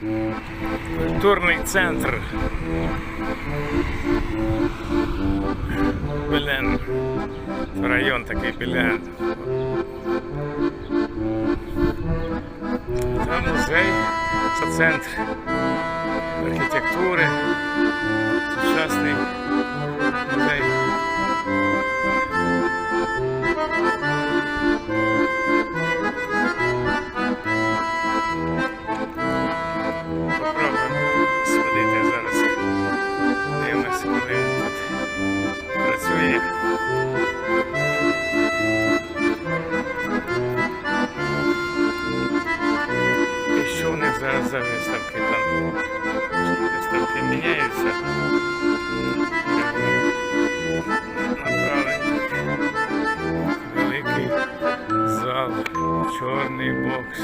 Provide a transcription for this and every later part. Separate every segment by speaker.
Speaker 1: Культурний центр. Белен. Район такий Белен. Там музей, це центр архітектури, сучасний виставки там? Виставки міняються. Направлення. Великий зал, чорний бокс,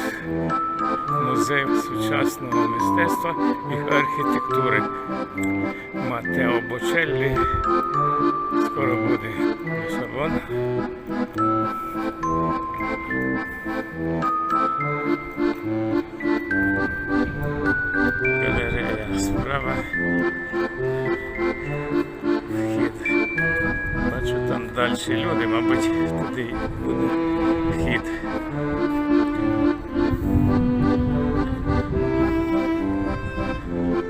Speaker 1: музей сучасного мистецтва і архітектури Матео Бочеллі. Скоро буде Лісабон. Вхід. Бачу там далі люди, мабуть, туди буде вхід.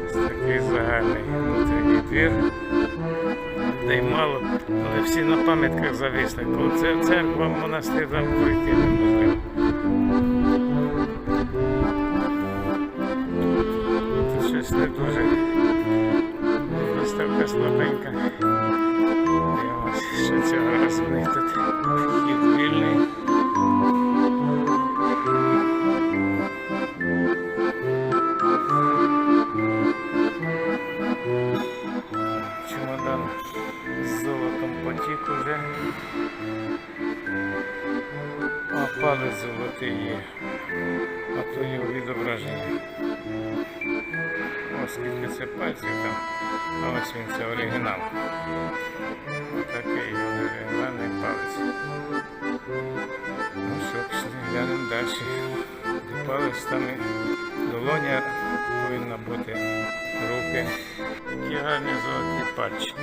Speaker 1: Ось Такий загальний внутрішній двір. Людей мало, але всі на пам'ятках зависли. Коли це церква, монастир там пройти неможливо. Тут щось не дуже. Слабенька. Дивимось, що цього разу в них тут вхід вільний. Чемодан з золотом потік уже. Палець золотий. А то його відображення. Ось скільки це пальців там. А ось він це оригінал. Отакий оригінальний палець. Ну що, пішли, глянемо далі. Палець там і долоня повинна бути руки. Такі гарні золоті пальчики.